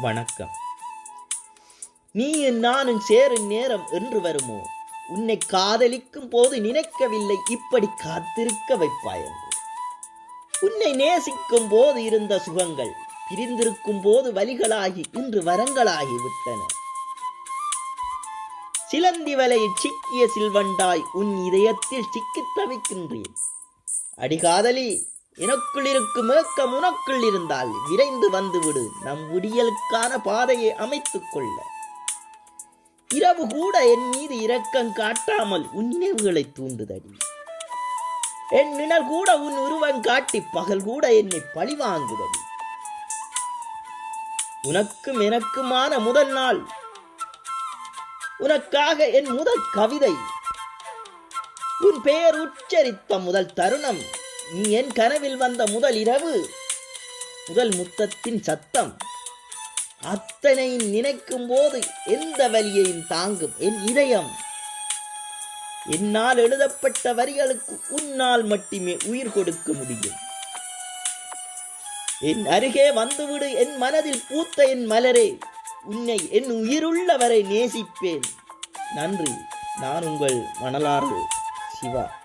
வணக்கம். நீயும் நானும் சேரும் நேரம் என்று வருமோ? உன்னை காதலிக்கும் போது நினைக்கவில்லை இப்படி காத்திருக்க வைப்பாய் என்று உன்னை நேசிக்கும் போது இருந்த சுகங்கள் பிரிந்திருக்கும் போது வலிகளாகி இன்று வரங்களாகி விட்டன. சிலந்தி வலையில் சிக்கிய சில்வண்டாய் உன் இதயத்தில் சிக்கித் தவிக்கின்றேன். அடிகாதலி எனக்குள் இருக்கும் ஏக்கம் உனக்குள் இருந்தால் விரைந்து வந்துவிடு. நம் விடியலுக்கான பாதையை அமைத்துக் கொள்ள. இரவு கூட என் மீது இரக்கம் காட்டாமல் உன் நினைவுகளை தூண்டுதடி. என் நிழல் கூட உன் உருவம் காட்டி பகல் கூட என்னை பழிவாங்குதடி. உனக்கும் எனக்குமான முதல் நாள். உனக்காக என் முதல் கவிதை. உன் பெயர் உச்சரித்த முதல் தருணம். நீ என் கனவில் வந்த முதல் இரவு. முதல் முத்தத்தின் சத்தம். அத்தனையும் நினைக்கும் போது எந்த வலியையும் தாங்கும் என் இதயம். என்னால் எழுதப்பட்ட வரிகளுக்கு உன்னால் மட்டுமே உயிர் கொடுக்க முடியும். என் அருகே வந்துவிடு என் மனதில் பூத்த என் மலரே. உன்னை என் உயிருள்ளவரை நேசிப்பேன். நன்றி. நான் உங்கள் மணலாறு சிவா.